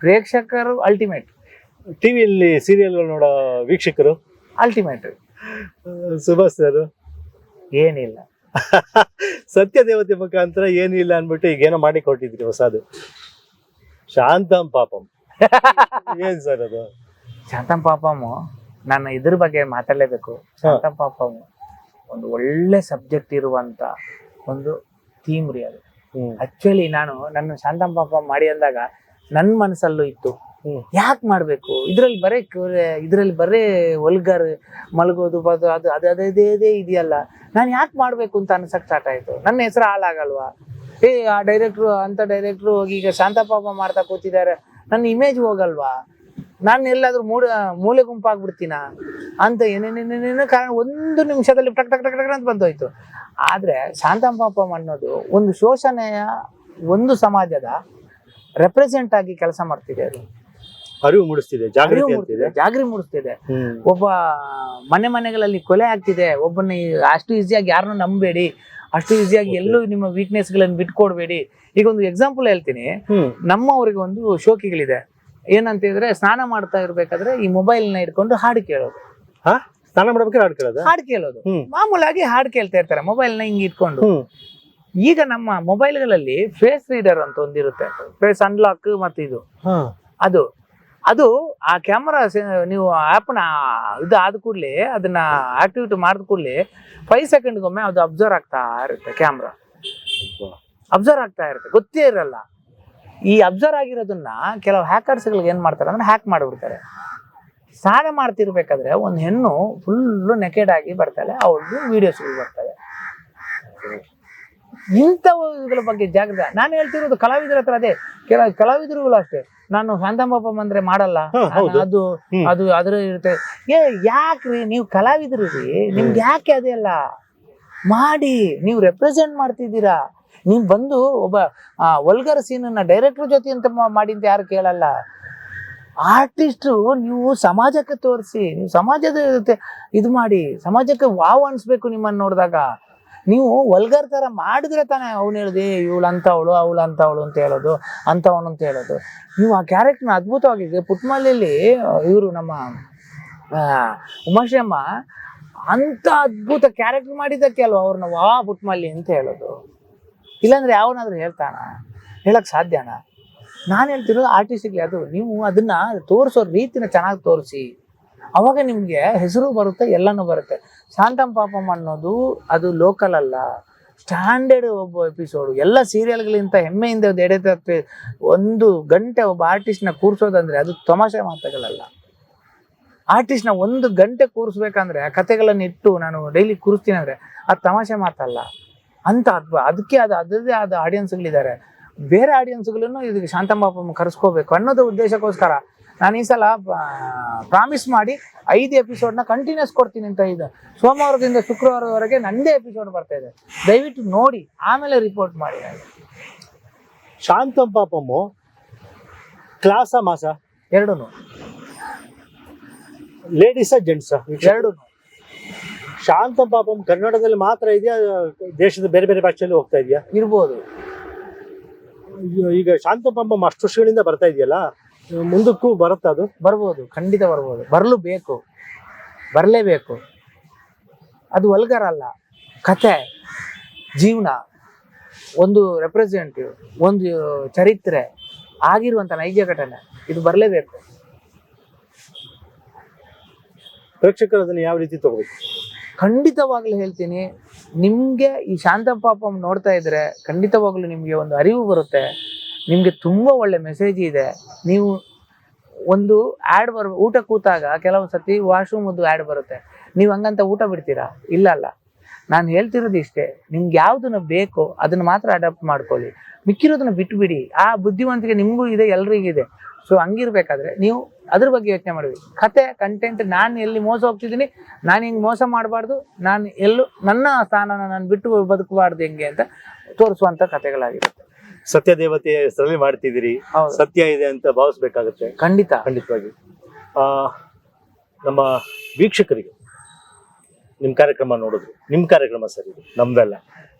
ಪ್ರೇಕ್ಷಕರು ಅಲ್ಟಿಮೇಟ್ ಟಿವಿಯಲ್ಲಿ ಸೀರಿಯಲ್ ನೋಡೋ ವೀಕ್ಷಕರು? ಅಲ್ಟಿಮೇಟ್ ಸುಭಾಷ್ ಸರ್ ಏನಿಲ್ಲ. ಸತ್ಯ ದೇವತೆ ಮುಖಾಂತರ ಏನಿಲ್ಲ ಅನ್ಬಿಟ್ಟು ಈಗ ಏನೋ ಮಾಡಿ ಕೊಟ್ಟಿದ್ರಿ ಹೊಸದು. ಶಾಂತಂ ಪಾಪಂ. ಏನ್ ಸರ್ ಅದು? ಶಾಂತಂ ಪಾಪಮ್ಮು ನಾನು ಇದ್ರ ಬಗ್ಗೆ ಮಾತಾಡಲೇಬೇಕು. ಶಾಂತಂ ಪಾಪಮ್ಮು ಒಂದು ಒಳ್ಳೆ ಸಬ್ಜೆಕ್ಟ್ ಇರುವಂತ ಒಂದು ಥೀಮ್ ರೀ ಅದು. ಆಕ್ಚುಲಿ ನಾನು ನನ್ನ ಶಾಂತಂ ಪಾಪ ಮಾಡಿ ಅಂದಾಗ ನನ್ನ ಮನಸ್ಸಲ್ಲೂ ಇತ್ತು. ಯಾಕೆ ಮಾಡಬೇಕು? ಇದರಲ್ಲಿ ಬರೇ ಇದರಲ್ಲಿ ಬರೇ ಒಲ್ಗರ್ ಮಲಗೋದು ಬದು ಅದು ಅದು ಅದೇ ಅದೇ ಇದೆಯಲ್ಲ. ನಾನು ಯಾಕೆ ಮಾಡಬೇಕು ಅಂತ ಅನ್ಸಕ್ಕೆ ಸ್ಟಾರ್ಟ್ ಆಯ್ತು. ನನ್ನ ಹೆಸರು ಹಾಳಾಗಲ್ವಾ ಏ ಆ ಡೈರೆಕ್ಟ್ರು ಅಂತ ಡೈರೆಕ್ಟ್ರು ಹೋಗಿ ಈಗ ಶಾಂತಪಾಪ ಮಾಡ್ತಾ ಕೂತಿದ್ದಾರೆ ನನ್ನ ಇಮೇಜ್ ಹೋಗಲ್ವಾ? ನಾನು ಎಲ್ಲಾದರೂ ಮೂಡ ಮೂಲೆ ಗುಂಪಾಗ್ಬಿಡ್ತೀನ? ಅಂತ ಏನೇನೇನೇನೇನೋ ಕಾರಣ ಒಂದು ನಿಮಿಷದಲ್ಲಿ ಟಕ್ ಟಕ್ ಟಕ್ ಟಕ್ ಅಂತ ಬಂದೋಯ್ತು. ಆದ್ರೆ ಶಾಂತಪಾಪ ಅನ್ನೋದು ಒಂದು ಶೋಷಣೆಯ ಒಂದು ಸಮಾಜದ ರೆಪ್ರೆಸೆಂಟ್ ಆಗಿ ಕೆಲಸ ಮಾಡ್ತಿದೆ ಅದು. ಅರಿವು ಮೂಡಿಸ್ತಿದೆ ಜಾಗೃತಿ ಮೂಡಿಸ್ತಿದೆ, ಅಂತಿದೆ. ಜಾಗೃತಿ ಮೂಡಿಸ್ತಿದೆ. ಒಬ್ಬ ಮನೆ ಮನೆಗಳಲ್ಲಿ ಕೊಲೆ ಆಗ್ತಿದೆ ಒಬ್ಬನ ಅಷ್ಟು ಈಸಿಯಾಗಿ ಯಾರನ್ನೂ ನಂಬಬೇಡಿ ಅಷ್ಟು ಈಸಿಯಾಗಿ ಎಲ್ಲೂ ನಿಮ್ಮ ವೀಕ್ನೆಸ್ ಗಳನ್ನ ಬಿಟ್ಕೊಡ್ಬೇಡಿ. ಈಗ ಒಂದು ಎಕ್ಸಾಂಪಲ್ ಹೇಳ್ತೀನಿ. ನಮ್ಮ ನಮ್ಮವರಿಗೆ ಒಂದು ಶೋಕಿಗಳಿದೆ. ಏನಂತ ಹೇಳಿದ್ರೆ ಸ್ನಾನ ಮಾಡ್ತಾ ಇರ್ಬೇಕಾದ್ರೆ ಈ ಮೊಬೈಲ್ನ ಇಟ್ಕೊಂಡು ಹಾಡು ಕೇಳೋದು. ಸ್ನಾನ ಮಾಡ್ಬೇಕಾದ್ರೆ ಹಾಡು ಕೇಳೋದು? ಹ್ಮ್. ಮಾಮೂಲಾಗಿ ಹಾಡು ಕೇಳ್ತಾ ಇರ್ತಾರೆ ಮೊಬೈಲ್ನ ಹಿಂಗ್ ಇಟ್ಕೊಂಡು. ಈಗ ನಮ್ಮ ಮೊಬೈಲ್ಗಳಲ್ಲಿ ಫೇಸ್ ರೀಡರ್ ಅಂತ ಒಂದಿರುತ್ತೆ. ಫೇಸ್ ಅನ್ಲಾಕ್ ಮತ್ತೆ ಇದು. ಅದು ಅದು ಆ ಕ್ಯಾಮರಾ ನೀವು ಆ್ಯಪ್ನ ಇದು ಆದ ಕೂಡಲೇ ಅದನ್ನ ಆಕ್ಟಿವೇಟ್ ಮಾಡಿದ ಕೂಡಲೇ ಫೈವ್ ಸೆಕೆಂಡ್ಗೊಮ್ಮೆ ಅದು ಅಬ್ಸರ್ವ್ ಆಗ್ತಾ ಇರುತ್ತೆ ಕ್ಯಾಮ್ರಾ. ಅಬ್ಸರ್ವ್ ಆಗ್ತಾ ಇರುತ್ತೆ ಗೊತ್ತೇ ಇರಲ್ಲ. ಈ ಅಬ್ಸರ್ವ್ ಆಗಿರೋದನ್ನ ಕೆಲವು ಹ್ಯಾಕರ್ಸ್ಗಳಿಗೆ ಏನು ಮಾಡ್ತಾರೆ ಅಂದ್ರೆ ಹ್ಯಾಕ್ ಮಾಡಿಬಿಡ್ತಾರೆ. ಸ್ನಾನ ಮಾಡ್ತಿರ್ಬೇಕಾದ್ರೆ ಒಂದು ಹೆಣ್ಣು ಫುಲ್ಲು ನೆಕೆಡ್ ಆಗಿ ಬರ್ತಾಳೆ ಅವಳು ವಿಡಿಯೋಸ್ಗಳು ಬರ್ತವೆ. ಇಂಥವುಗಳ ಬಗ್ಗೆ ಜಾಗೃತ ನಾನು ಹೇಳ್ತಿರೋದು ಕಲಾವಿದರ ಹತ್ರ ಅದೇ. ಕೆಲ ಕಲಾವಿದರುಗಳು ಅಷ್ಟೇ. ನಾನು ಶಾಂತಮ್ಮಪ್ಪ ಬಂದ್ರೆ ಮಾಡಲ್ಲ. ಅದು ಅದು ಅದ್ರ ಇರುತ್ತೆ. ಏ ಯಾಕ್ರಿ? ನೀವು ಕಲಾವಿದರು. ರೀ ನಿಮ್ಗೆ ಯಾಕೆ ಅದೆಲ್ಲ ಮಾಡಿ. ನೀವು ರೆಪ್ರೆಸೆಂಟ್ ಮಾಡ್ತಿದ್ದೀರಾ. ನೀವು ಬಂದು ಒಬ್ಬ ವಲ್ಗರ್ ಸೀನನ್ನ ಡೈರೆಕ್ಟರ್ ಜೊತೆ ಅಂತ ಮಾಡಿ ಅಂತ ಯಾರು ಕೇಳಲ್ಲ. ಆರ್ಟಿಸ್ಟು ನೀವು ಸಮಾಜಕ್ಕೆ ತೋರಿಸಿ ನೀವು ಸಮಾಜದ ಜೊತೆ ಇದು ಮಾಡಿ ಸಮಾಜಕ್ಕೆ ವಾವ್ ಅನ್ಸ್ಬೇಕು ನಿಮ್ಮನ್ನ ನೋಡಿದಾಗ. ನೀವು ವಲ್ಗರ್ ತರ ಮಾಡಿದ್ರೆ ತಾನೇ ಅವ್ನು ಹೇಳಿದೆ, ಇವಳು ಅಂತವಳು ಅವಳು ಅಂತವಳು ಅಂತ ಹೇಳೋದು ಅಂತವನು ಅಂತ ಹೇಳೋದು. ನೀವು ಆ ಕ್ಯಾರೆಕ್ಟರ್ನ ಅದ್ಭುತವಾಗಿದೆ ಪುಟ್ಮಲ್ಲಿ ಇವರು ನಮ್ಮ ಉಮಾಶಮ್ಮ ಅಂತ ಅದ್ಭುತ ಕ್ಯಾರೆಕ್ಟರ್ ಮಾಡಿದ್ದಕ್ಕೆ ಅಲ್ವಾ ಅವ್ರನ್ನ, ವಾ, ಪುಟ್ಮಲ್ಲಿ ಅಂತ ಹೇಳೋದು. ಇಲ್ಲಾಂದ್ರೆ ಯಾವನಾದ್ರೂ ಹೇಳ್ತಾನ? ಹೇಳಕ್ ಸಾಧ್ಯನಾ? ನಾನು ಹೇಳ್ತಿರೋದು ಆರ್ಟಿಸ್ಟ್ಗೆ ಅದು. ನೀವು ಅದನ್ನ ತೋರಿಸೋ ರೀತಿನ ಚೆನ್ನಾಗಿ ತೋರಿಸಿ. ಅವಾಗ ನಿಮ್ಗೆ ಹೆಸರು ಬರುತ್ತೆ, ಎಲ್ಲನೂ ಬರುತ್ತೆ. ಶಾಂತಂ ಪಾಪಂ ಅನ್ನೋದು ಅದು ಲೋಕಲ್ ಅಲ್ಲ. ಸ್ಟ್ಯಾಂಡರ್ಡ್ ಒಬ್ಬ ಎಪಿಸೋಡು ಎಲ್ಲ ಸೀರಿಯಲ್ಗಳಿಂತ ಹೆಮ್ಮೆಯಿಂದ ಎಡೆ ಒಂದು ಗಂಟೆ ಒಬ್ಬ ಆರ್ಟಿಸ್ಟ್ನ ಕೂರಿಸೋದಂದ್ರೆ ಅದು ತಮಾಷೆ ಮಾತುಗಳಲ್ಲ. ಆರ್ಟಿಸ್ಟ್ನ ಒಂದು ಗಂಟೆ ಕೂರಿಸ್ಬೇಕಂದ್ರೆ, ಆ ಕತೆಗಳನ್ನು ಇಟ್ಟು ನಾನು ಡೈಲಿ ಕೂರಿಸ್ತೀನಿ ಅಂದ್ರೆ ಅದು ತಮಾಷೆ ಮಾತಲ್ಲ. ಅಂತ ಅದ್ಭುತ ಅದಕ್ಕೆ ಅದು ಅದರದೇ ಆದ ಆಡಿಯನ್ಸ್ಗಳಿದ್ದಾರೆ ಬೇರೆ ಆಡಿಯನ್ಸ್ಗಳನ್ನು ಇದಕ್ಕೆ ಶಾಂತಂಬಾಪಮ್ಮ ಕರೆಸ್ಕೋಬೇಕು ಅನ್ನೋದು ಉದ್ದೇಶಕ್ಕೋಸ್ಕರ. ನಾನು ಈ ಸಲ ಪ್ರಾಮಿಸ್ ಮಾಡಿ ಐದು ಎಪಿಸೋಡ್ನ ಕಂಟಿನ್ಯೂಸ್ ಕೊಡ್ತೀನಿ ಅಂತ ಇದೆ. ಸೋಮವಾರದಿಂದ ಶುಕ್ರವಾರದವರೆಗೆ ನನ್ನದೇ ಎಪಿಸೋಡ್ ಬರ್ತಾ ಇದೆ. ದಯವಿಟ್ಟು ನೋಡಿ ಆಮೇಲೆ ರಿಪೋರ್ಟ್ ಮಾಡಿ. ಶಾಂತಂ ಪಾಪಮ್ಮು ಕ್ಲಾಸ ಮಾಸ ಎರಡೂ ಲೇಡೀಸ ಜೆಂಟ್ಸ ಎರಡೂ ಶಾಂತಂ ಪಾಪಂ ಕನ್ನಡದಲ್ಲಿ ಮಾತ್ರ ಇದೆಯಾ ದೇಶದ ಬೇರೆ ಬೇರೆ ಭಾಷೆಯಲ್ಲಿ ಹೋಗ್ತಾ ಇದೆಯಾ? ಇರ್ಬೋದು. ಈಗ ಶಾಂತಂ ಪಾಪಂ ಅಷ್ಟು ವರ್ಷಗಳಿಂದ ಬರ್ತಾ ಇದೆಯಲ್ಲ? ಮುಂದಕ್ಕೂ ಬರುತ್ತೆ ಅದು? ಬರ್ಬೋದು ಖಂಡಿತ ಬರ್ಬೋದು. ಬರಲು ಬೇಕು. ಬರಲೇಬೇಕು. ಅದು ವಲ್ಗರ್ ಅಲ್ಲ ಕತೆ ಜೀವನ. ಒಂದು ರೆಪ್ರೆಸೆಂಟಿವ್ ಒಂದು ಚರಿತ್ರೆ ಆಗಿರುವಂತ ನೈಜ ಘಟನೆ. ಇದು ಬರಲೇಬೇಕು. ಪ್ರೇಕ್ಷಕರು ಅದನ್ನು ಯಾವ ರೀತಿ ತಗೋಬೇಕು? ಖಂಡಿತವಾಗ್ಲೂ ಹೇಳ್ತೀನಿ ನಿಮಗೆ ಈ ಶಾಂತಪಾಪಂ ನೋಡ್ತಾ ಇದ್ರೆ ಖಂಡಿತವಾಗ್ಲೂ ನಿಮಗೆ ಒಂದು ಅರಿವು ಬರುತ್ತೆ. ನಿಮ್ಗೆ ತುಂಬ ಒಳ್ಳೆ ಮೆಸೇಜ್ ಇದೆ. ನೀವು ಒಂದು ಆ್ಯಡ್ ಬರ್, ಊಟ ಕೂತಾಗ ಕೆಲವು ಸತಿ ವಾಶ್ರೂಮದ್ದು ಆ್ಯಡ್ ಬರುತ್ತೆ. ನೀವು ಹಂಗಂತ ಊಟ ಬಿಡ್ತೀರಾ? ಇಲ್ಲ ಅಲ್ಲ. ನಾನು ಹೇಳ್ತಿರೋದು ಇಷ್ಟೇ. ನಿಮ್ಗೆ ಯಾವುದನ್ನು ಬೇಕೋ ಅದನ್ನು ಮಾತ್ರ ಅಡಾಪ್ಟ್ ಮಾಡ್ಕೊಳ್ಳಿ. ಮಿಕ್ಕಿರೋದನ್ನ ಬಿಟ್ಟುಬಿಡಿ ಆ ಬುದ್ಧಿವಂತಿಕೆ ನಿಮಗೂ ಇದೆ, ಎಲ್ರಿಗೂ ಇದೆ. ಸೊ ಹಂಗಿರ್ಬೇಕಾದ್ರೆ ನೀವು ಅದ್ರ ಬಗ್ಗೆ ಯೋಚನೆ ಮಾಡಿ ಕತೆ ಕಂಟೆಂಟ್ ನಾನು ಎಲ್ಲಿ ಮೋಸ ಹೋಗ್ತಿದ್ದೀನಿ, ನಾನು ಹಿಂಗೆ ಮೋಸ ಮಾಡಬಾರ್ದು, ನಾನು ಎಲ್ಲೂ ನನ್ನ ಸ್ಥಾನನ ನಾನು ಬಿಟ್ಟು ಬದುಕಬಾರ್ದು ಹೆಂಗೆ ಅಂತ ತೋರಿಸುವಂಥ ಕತೆಗಳಾಗಿರುತ್ತೆ ಸತ್ಯ ದೇವತೆಯ ಹೆಸರಲ್ಲಿ ಮಾಡ್ತಿದ್ದೀರಿ. ಹೌದು. ಸತ್ಯ ಇದೆ ಅಂತ ಭಾವಿಸ್ಬೇಕಾಗತ್ತೆ. ಖಂಡಿತ. ಖಂಡಿತವಾಗಿ. ಆ ನಮ್ಮ ವೀಕ್ಷಕರಿಗೆ ನಿಮ್ ಕಾರ್ಯಕ್ರಮ ನೋಡಿದ್ರು. ನಿಮ್ ಕಾರ್ಯಕ್ರಮ ಸರಿ ಇದು. ನಮ್ದಲ್ಲ.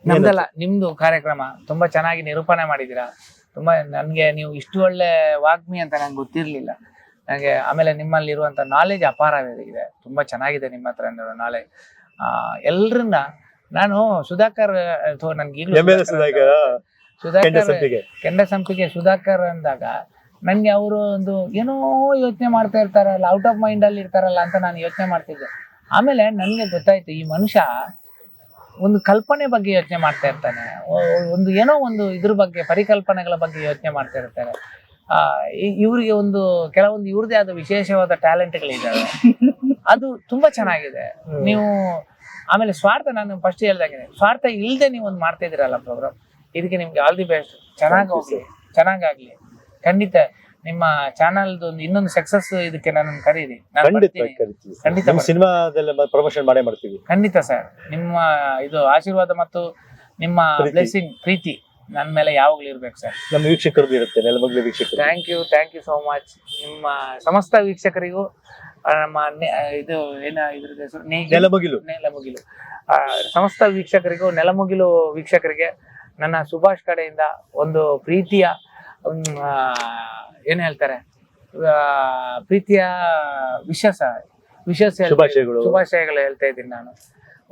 ನಮ್ದಲ್ಲ ನಿಮ್ದು ಕಾರ್ಯಕ್ರಮ. ತುಂಬಾ ಚೆನ್ನಾಗಿ ನಿರೂಪಣೆ ಮಾಡಿದ್ದೀರಾ. ತುಂಬಾ ನನ್ಗೆ ನೀವು ಇಷ್ಟು ಒಳ್ಳೆ ವಾಗ್ಮಿ ಅಂತ ನಂಗೆ ಗೊತ್ತಿರ್ಲಿಲ್ಲ. ನನಗೆ ಆಮೇಲೆ ನಿಮ್ಮಲ್ಲಿ ಇರುವಂತ ನಾಲೆಜ್ ಅಪಾರವಾಗಿದೆ ತುಂಬಾ ಚೆನ್ನಾಗಿದೆ ನಿಮ್ಮ ಹತ್ರ ನಾಲೆಜ್ ಎಲ್ರನ್ನ ನಾನು ಸುಧಾಕರ್ ಅಥವಾ ನನ್ಗೆ ಈಗ್ಲೂ ಎಂ ಎಲ್ ಸುಧಾಕರ್ ಕೆಂಡ ಸುಧಾಕರ್. ಸಂಪಿಗೆ. ಕೆಂಡ ಸಂಪಿಗೆ ಸುಧಾಕರ್ ಅಂದಾಗ ನನ್ಗೆ ಅವರು ಒಂದು ಏನೋ ಯೋಚನೆ ಮಾಡ್ತಾ ಇರ್ತಾರಲ್ಲ ಔಟ್ ಆಫ್ ಮೈಂಡ್ ಅಲ್ಲಿ ಇರ್ತಾರಲ್ಲ ಅಂತ ನಾನು ಯೋಚನೆ ಮಾಡ್ತಿದ್ದೆ. ಆಮೇಲೆ ನನ್ಗೆ ಗೊತ್ತಾಯ್ತು ಈ ಮನುಷ್ಯ ಒಂದು ಕಲ್ಪನೆ ಬಗ್ಗೆ ಯೋಚನೆ ಮಾಡ್ತಾ ಇರ್ತಾನೆ. ಒಂದು ಏನೋ ಒಂದು ಇದ್ರ ಬಗ್ಗೆ ಪರಿಕಲ್ಪನೆಗಳ ಬಗ್ಗೆ ಯೋಚನೆ ಮಾಡ್ತಾ ಇರ್ತಾರೆ. ಆ ಇವ್ರಿಗೆ ಒಂದು ಕೆಲವೊಂದು ಇವ್ರದೇ ಆದ ವಿಶೇಷವಾದ ಟ್ಯಾಲೆಂಟ್ಗಳಿದ್ದಾವೆ. ಅದು ತುಂಬಾ ಚೆನ್ನಾಗಿದೆ. ನೀವು ಆಮೇಲೆ ಸ್ವಾರ್ಥ ನಾನು ಫಸ್ಟ್ ಹೇಳ್ದಾಗೆ ಸ್ವಾರ್ಥ ಇಲ್ಲದೆ ನೀವು ಒಂದು ಮಾಡ್ತಾ ಇದ್ದೀರಲ್ಲ ಪ್ರೋಗ್ರಾಮ್ ಇದಕ್ಕೆ ನಿಮ್ಗೆ ಆಲ್ ದಿ ಬೆಸ್ಟ್ ಚೆನ್ನಾಗಿ ಹೋಗ್ಲಿ. ಚೆನ್ನಾಗಾಗ್ಲಿ ಖಂಡಿತ ನಿಮ್ಮ ಚಾನಲ್ದು ಒಂದು ಇನ್ನೊಂದು ಸಕ್ಸಸ್ ಇದಕ್ಕೆ ನಾನು ಕರೀರಿ. ನಾನು ಖಂಡಿತ ಬರ್ತೀನಿ. ಕರಿತೀವಿ ಖಂಡಿತ ನಿಮ್ ಬರ್ತೀನಿ. ಸಿನಿಮಾದಲ್ಲ ಪ್ರಮೋಷನ್ ಮಾಡೇ ಮಾಡ್ತೀವಿ. ಖಂಡಿತ ಸರ್. ನಿಮ್ಮ ಇದು ಆಶೀರ್ವಾದ ಮತ್ತು ನಿಮ್ಮ ಪ್ರೀತಿ. ಬ್ಲೆಸ್ಸಿಂಗ್ ಪ್ರೀತಿ ನನ್ನ ಮೇಲೆ ಯಾವಾಗ್ಲೂ ಇರ್ಬೇಕು ಸರ್. ನಮ್ಮ ವೀಕ್ಷಕರದ್ದು ಇರುತ್ತೆ ನೆಲಮಗ್ಲ ವೀಕ್ಷಕರು. Thank you thank you so much ನಿಮ್ಮ ಸಮಸ್ತ ವೀಕ್ಷಕರಿಗೂ ಆ, ನಮ್ಮ ನೆ- ಇದು ಏನ ಇದ್ರ ಹೆಸರು? ನೇಗಿಲು. ನೆಲಮಗಿಲು. ನೆಲಮುಗಿಲು. ಆ, ಸಮಸ್ತ ವೀಕ್ಷಕರಿಗೂ ನೆಲಮುಗಿಲು ವೀಕ್ಷಕರಿಗೆ ನನ್ನ ಸುಭಾಷ್ ಕಡೆಯಿಂದ ಒಂದು ಪ್ರೀತಿಯ ಏನು ಹೇಳ್ತಾರೆ? ಪ್ರೀತಿಯ ವಿಶ್ವಾಸ ವಿಶ್ವಾಸ ಶುಭಾಶಯಗಳು. ಶುಭಾಶಯಗಳು ಹೇಳ್ತಾ ಇದ್ದೀನಿ ನಾನು.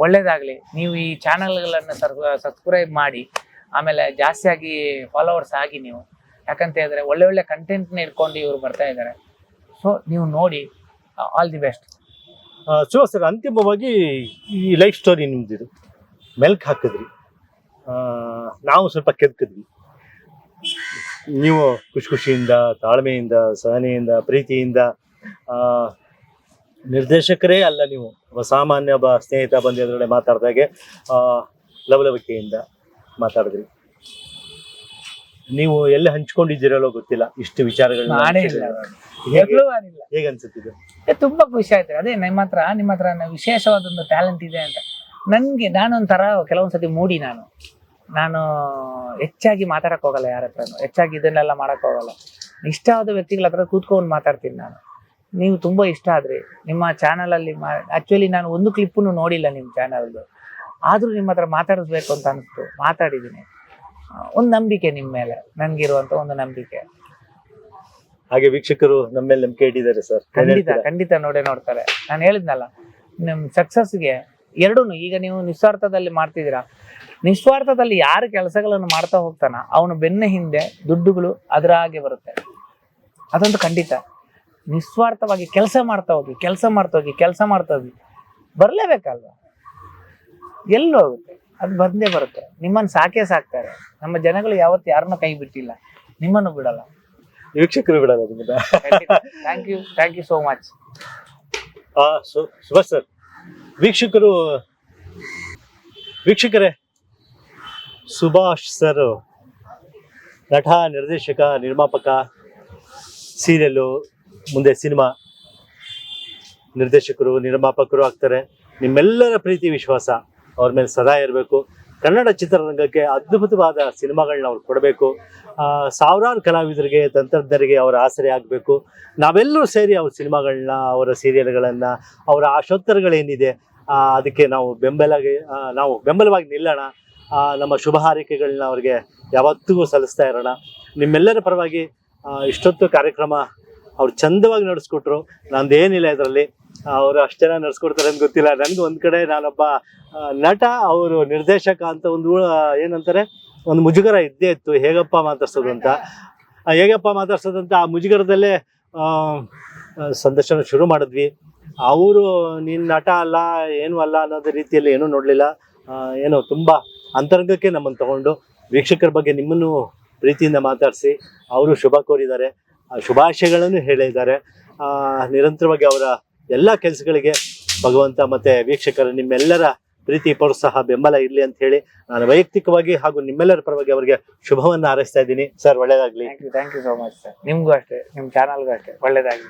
ಒಳ್ಳೇದಾಗ್ಲಿ. ನೀವು ಈ ಚಾನಲ್ಗಳನ್ನು ಸಬ್ಸ್ಕ್ರೈಬ್ ಮಾಡಿ ಆಮೇಲೆ ಜಾಸ್ತಿಯಾಗಿ ಫಾಲೋವರ್ಸ್ ಆಗಿ ನೀವು. ಯಾಕಂತ ಹೇಳಿದ್ರೆ ಒಳ್ಳೆ ಒಳ್ಳೆ ಕಂಟೆಂಟ್ನ ಇಟ್ಕೊಂಡು ಇವರು ಬರ್ತಾ ಇದ್ದಾರೆ. ಸೊ ನೀವು ನೋಡಿ all the best so sir ಅಂತಿಮವಾಗಿ ಈ ಲೈಫ್ ಸ್ಟೋರಿ ನಿಮ್ದಿದು. ಮೆಲ್ಕ್ ಹಾಕಿದ್ರಿ. ನಾವು ಸ್ವಲ್ಪ ಕೆದ್ಕಿದ್ವಿ ನೀವು ಖುಷಿ ಖುಷಿಯಿಂದ ತಾಳ್ಮೆಯಿಂದ ಸಹನೆಯಿಂದ ಪ್ರೀತಿಯಿಂದ ಆ, ನಿರ್ದೇಶಕರೇ ಅಲ್ಲ ನೀವು ಒಬ್ಬ ಸಾಮಾನ್ಯ ಒಬ್ಬ ಸ್ನೇಹಿತ ಬಂದು ಎದುರುಗಡೆ ಮಾತಾಡಿದಾಗೆ ಆ, ಲವಲವಿಕೆಯಿಂದ ಮಾತಾಡಿದ್ರಿ. ನೀವು ಎಲ್ಲಿ ಹಂಚ್ಕೊಂಡಿದ್ದೀರಲ್ಲೋ ಗೊತ್ತಿಲ್ಲ ಇಷ್ಟು ವಿಚಾರಗಳನ್ನ ಇಲ್ಲ. ಹೇಗೆ ಅನ್ಸುತ್ತಿದೆ? ತುಂಬಾ ಖುಷಿ ಆಯ್ತು. ಅದೇ ನಿಮ್ಮ ಹತ್ರ ನಿಮ್ಮ ಹತ್ರ ವಿಶೇಷವಾದ ಒಂದು ಟ್ಯಾಲೆಂಟ್ ಇದೆ ಅಂತ. ನನ್ಗೆ ನಾನೊಂಥರ ಕೆಲವೊಂದ್ಸತಿ ಮೂಡಿ ನಾನು. ನಾನು ಹೆಚ್ಚಾಗಿ ಮಾತಾಡಕ್ ಹೋಗಲ್ಲ ಯಾರ ಹತ್ರನು. ಹೆಚ್ಚಾಗಿ ಇದನ್ನೆಲ್ಲ ಮಾಡಕ್ ಹೋಗಲ್ಲ. ಆದ ವ್ಯಕ್ತಿಗಳ ಹತ್ರ ಕೂತ್ಕೊಂಡು ಮಾತಾಡ್ತೀನಿ ನಾನು. ನೀವು ತುಂಬಾ ಇಷ್ಟ ಆದ್ರಿ. ನಿಮ್ಮ ಚಾನಲ್ ಅಲ್ಲಿ ಆಕ್ಚುಲಿ ನಾನು ಒಂದು ಕ್ಲಿಪ್ಪನ್ನು ನೋಡಿಲ್ಲ ನಿಮ್ಮ ಚಾನಲ್ದು ಆದ್ರೂ ನಿಮ್ಮ ಹತ್ರ ಮಾತಾಡಿಸ್ಬೇಕು ಅಂತ ಅನಿಸ್ತು. ಮಾತಾಡಿದ್ದೀನಿ. ಒಂದು ನಂಬಿಕೆ ನಿಮ್ಮ ಮೇಲೆ ನನ್ಗಿರುವಂತ ಒಂದು ನಂಬಿಕೆ. ಹಾಗೆ ವೀಕ್ಷಕರು ನಮ್ಮ ಮೇಲೆ ನಂಬಿಕೆ ಇಟ್ಟಿದ್ದಾರೆ ಸರ್. ಖಂಡಿತ ಖಂಡಿತ ನೋಡೇ ನೋಡ್ತಾರೆ. ನಾನು ಹೇಳಿದ್ನಲ್ಲ ನಿಮ್ಮ ಸಕ್ಸಸ್ಗೆ ಎರಡೂ ಈಗ ನೀವು ನಿಸ್ವಾರ್ಥದಲ್ಲಿ ಮಾಡ್ತಿದ್ದೀರಾ? ನಿಸ್ವಾರ್ಥದಲ್ಲಿ ಯಾರು ಕೆಲಸಗಳನ್ನು ಮಾಡ್ತಾ ಹೋಗ್ತಾನ ಅವನು ಬೆನ್ನ ಹಿಂದೆ ದುಡ್ಡುಗಳು ಅದರ ಹಾಗೆ ಬರುತ್ತೆ. ಅದೊಂದು ಖಂಡಿತ. ನಿಸ್ವಾರ್ಥವಾಗಿ ಕೆಲಸ ಮಾಡ್ತಾ ಹೋಗಿ ಕೆಲಸ ಮಾಡ್ತಾ ಹೋಗಿ ಕೆಲಸ ಮಾಡ್ತಾ ಹೋಗಿ ಬರಲೇಬೇಕಲ್ವ? ಎಲ್ಲೂ ಹೋಗುತ್ತೆ ಅದು ಬಂದೇ ಬರುತ್ತೆ. ನಿಮ್ಮನ್ನು ಸಾಕೇ ಸಾಕ್ತಾರೆ. ನಮ್ಮ ಜನಗಳು ಯಾವತ್ತು ಯಾರನ್ನ ಕೈ ಬಿಟ್ಟಿಲ್ಲ. ನಿಮ್ಮನ್ನು ಬಿಡಲ್ಲ. ವೀಕ್ಷಕರು ಬಿಡಲ್ಲ thank you thank you so much Subhash sir ವೀಕ್ಷಕರು, ವೀಕ್ಷಕರೇ, ಸುಭಾಷ್ ಸರ್, ನಟ, ನಿರ್ದೇಶಕ, ನಿರ್ಮಾಪಕ ಸೀರಿಯಲ್ಲು ಮುಂದೆ ಸಿನಿಮಾ ನಿರ್ದೇಶಕರು, ನಿರ್ಮಾಪಕರು ಆಗ್ತಾರೆ. ನಿಮ್ಮೆಲ್ಲರ ಪ್ರೀತಿ, ವಿಶ್ವಾಸ, ಅವ್ರ ಮೇಲೆ ಸದಾ ಇರಬೇಕು. ಕನ್ನಡ ಚಿತ್ರರಂಗಕ್ಕೆ ಅದ್ಭುತವಾದ ಸಿನಿಮಾಗಳನ್ನ ಅವ್ರು ಕೊಡಬೇಕು. ಸಾವಿರಾರು ಕಲಾವಿದರಿಗೆ, ತಂತ್ರಜ್ಞರಿಗೆ ಅವರ ಆಸರೆ ಆಗಬೇಕು. ನಾವೆಲ್ಲರೂ ಸೇರಿ ಅವ್ರ ಸಿನಿಮಾಗಳನ್ನ, ಅವರ ಸೀರಿಯಲ್ಗಳನ್ನು ಅವರ ಆಶೋತ್ತರಗಳೇನಿದೆ ಅದಕ್ಕೆ ನಾವು ಬೆಂಬಲಗೆ ನಾವು ಬೆಂಬಲವಾಗಿ ನಿಲ್ಲೋಣ. ನಮ್ಮ ಶುಭ ಹಾರೈಕೆಗಳನ್ನ ಅವ್ರಿಗೆ ಯಾವತ್ತಿಗೂ ಸಲ್ಲಿಸ್ತಾ ಇರೋಣ. ನಿಮ್ಮೆಲ್ಲರ ಪರವಾಗಿ ಇಷ್ಟೊತ್ತು ಕಾರ್ಯಕ್ರಮ ಅವ್ರು ಚಂದವಾಗಿ ನಡೆಸ್ಕೊಟ್ರು. ನಂದೇನಿಲ್ಲ ಇದರಲ್ಲಿ. ಅವರು ಅಷ್ಟು ಜನ ನಡೆಸ್ಕೊಡ್ತಾರೆ ಅಂತ ಗೊತ್ತಿಲ್ಲ. ನನಗೆ ಒಂದು ಕಡೆ ನಾನೊಬ್ಬ ನಟ, ಅವರು ನಿರ್ದೇಶಕ ಅಂತ ಒಂದು ಏನಂತಾರೆ, ಒಂದು ಮುಜುಗರ ಇದ್ದೇ ಇತ್ತು. ಹೇಗಪ್ಪ ಮಾತಾಡ್ಸೋದು ಅಂತ. ಹೇಗಪ್ಪ ಮಾತಾಡ್ಸೋದು ಅಂತ ಆ ಮುಜುಗರದಲ್ಲೇ ಸಂದರ್ಶನ ಶುರು ಮಾಡಿದ್ವಿ. ಅವರು, ನೀನು ನಟ ಅಲ್ಲ, ಏನು ಅಲ್ಲ ಅನ್ನೋದು ರೀತಿಯಲ್ಲಿ ಏನೂ ನೋಡಲಿಲ್ಲ. ಏನೋ ತುಂಬ ಅಂತರಂಗಕ್ಕೆ ನಮ್ಮನ್ನು ತಗೊಂಡು ವೀಕ್ಷಕರ ಬಗ್ಗೆ ನಿಮ್ಮನ್ನು ಪ್ರೀತಿಯಿಂದ ಮಾತಾಡಿಸಿ ಅವರು ಶುಭ ಕೋರಿದ್ದಾರೆ. ಶುಭಾಶಯಗಳನ್ನು ಹೇಳಿದ್ದಾರೆ. ನಿರಂತರವಾಗಿ ಅವರ ಎಲ್ಲ ಕೆಲಸಗಳಿಗೆ ಭಗವಂತ ಮತ್ತೆ ವೀಕ್ಷಕರ ನಿಮ್ಮೆಲ್ಲರ ಪ್ರೀತಿ ಪ್ರೋತ್ಸಾಹ ಬೆಂಬಲ ಇರಲಿ ಅಂತ ಹೇಳಿ ನಾನು ವೈಯಕ್ತಿಕವಾಗಿ ಹಾಗೂ ನಿಮ್ಮೆಲ್ಲರ ಪರವಾಗಿ ಅವರಿಗೆ ಶುಭವನ್ನ ಹಾರೈಸ್ತಾ ಇದ್ದೀನಿ. ಸರ್, ಒಳ್ಳೇದಾಗ್ಲಿ. Thank you so much sir ನಿಮ್ಗೂ ಅಷ್ಟೇ ನಿಮ್ಮ ಚಾನಲ್ಗೂ ಅಷ್ಟೇ. ಒಳ್ಳೇದಾಗಿ